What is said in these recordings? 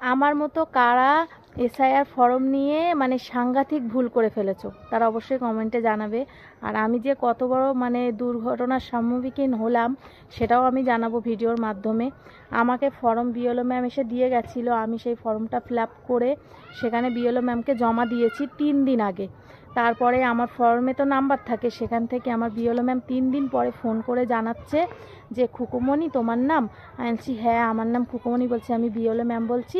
আমার মতো কারা এসআইআর ফর্ম নিয়ে মানে সাংঘাতিক ভুল করে ফেলেছ, তারা অবশ্যই কমেন্টে জানাবে। আর আমি যে কত বড় মানে দুর্ঘটনার সম্মুখীন হলাম, সেটাও আমি জানাব ভিডিওর মাধ্যমে। আমাকে ফর্ম বিএলও ম্যাম এসে দিয়ে গেছিল, আমি সেই ফর্মটা ফিল করে সেখানে বিএলও ম্যামকে জমা দিয়েছি তিন দিন আগে। তারপরে আমার ফর্মে তো নাম্বার থাকে, সেখান থেকে আমার বিএলও ম্যাম তিন দিন পরে ফোন করে জানাচ্ছে যে, খুকুমণি, তোমার নাম? আমি বলছি হ্যাঁ আমার নাম খুকুমণি বলছি, আমি বিএলও ম্যাম বলছি।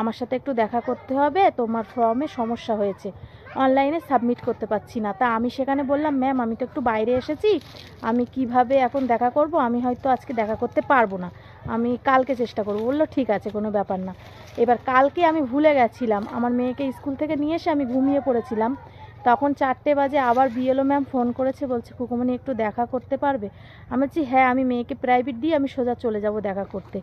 আমার সাথে একটু দেখা করতে হবে, তোমার ফর্মে সমস্যা হয়েছে। অনলাইনে সাবমিট করতে পারছি না। তা আমি সেখানে বললাম, ম্যাম, আমি তো একটু বাইরে এসেছি, আমি কীভাবে এখন দেখা করব? আমি হয়তো আজকে দেখা করতে পারব না। আমি কালকে চেষ্টা করব। বলল, ঠিক আছে, কোনো ব্যাপার না। এবার কালকে আমি ভুলে গেছিলাম। আমার মেয়েকে স্কুল থেকে নিয়ে এসে আমি ঘুমিয়ে পড়েছিলাম। তখন চারটে বাজে আবার বিএলও ম্যাম ফোন করেছে, বলছে কুকুমনি একটু দেখা করতে পারবে? আমি বলছি হ্যাঁ আমি মেয়েকে প্রাইভেট দিয়ে আমি সোজা চলে যাব দেখা করতে।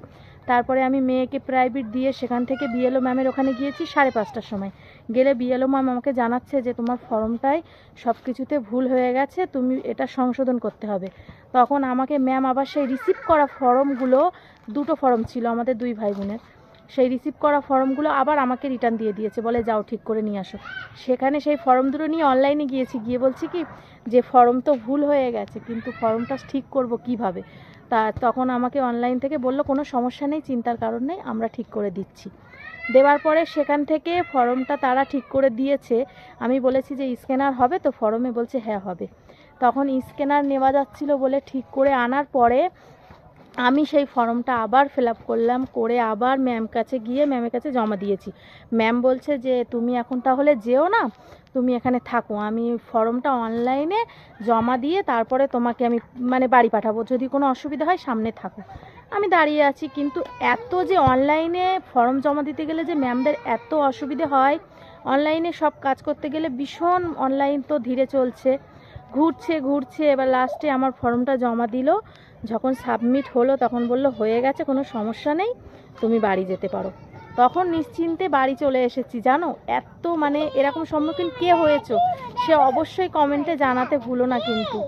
তারপরে আমি মেয়েকে প্রাইভেট দিয়ে সেখান থেকে বিএলও ম্যামের ওখানে গিয়েছি সাড়ে পাঁচটার সময়। গেলে বিএলও ম্যাম আমাকে জানাচ্ছে যে, তোমার ফর্মটাই সব কিছুতে ভুল হয়ে গেছে, তুমি এটা সংশোধন করতে হবে। তখন আমাকে ম্যাম আবার সেই রিসিভ করা ফর্মগুলো, দুটো ফর্ম ছিল আমাদের দুই ভাই বোনের। সেই রিসিভ করা ফর্মগুলো আবার আমাকে রিটার্ন দিয়ে দিয়েছে, বলে যাও ঠিক করে নিয়ে আসো। সেখানে সেই ফর্ম দুটো নিয়ে অনলাইনে গিয়েছি, গিয়ে বলছি কি, যে ফর্ম তো ভুল হয়ে গেছে, কিন্তু ফর্মটা ঠিক করব কীভাবে? তা তখন আমাকে অনলাইন থেকে বলল, কোনো সমস্যা নেই, চিন্তার কারণ নেই, আমরা ঠিক করে দিচ্ছি। দেওয়ার পরে সেখান থেকে ফর্মটা তারা ঠিক করে দিয়েছে। আমি বলেছি যে, স্ক্যানার হবে তো? ফর্মে বলছে হ্যাঁ হবে। তখন স্ক্যানার নেওয়া যাচ্ছিল বলে ঠিক করে আনার পরে আমি সেই ফর্মটা আবার ফিল করলাম, করে আবার ম্যাম কাছে গিয়ে ম্যামের কাছে জমা দিয়েছি। ম্যাম বলছে যে, তুমি এখন তাহলে যেও না, তুমি এখানে থাকো। আমি ফর্মটা অনলাইনে জমা দিয়ে তারপরে তোমাকে আমি মানে বাড়ি পাঠাবো। যদি কোনো অসুবিধা হয় সামনে থাকো। আমি দাঁড়িয়ে আছি, কিন্তু এত যে অনলাইনে ফর্ম জমা দিতে গেলে যে ম্যামদের এত অসুবিধে হয়, অনলাইনে সব কাজ করতে গেলে ভীষণ অনলাইন তো ধীরে চলছে। ঘুরছে ঘুরছে, এবার লাস্টে আমার ফর্মটা জমা দিল। যখন সাবমিট হলো তখন বলল, হয়ে গেছে, কোনো সমস্যা নেই, তুমি বাড়ি যেতে পারো। তখন নিশ্চিন্তে বাড়ি চলে এসেছি, জানো? এত মানে এরকম সম্মুখীন কে হয়েছ? সে অবশ্যই কমেন্টে জানাতে ভুলো না কিন্তু।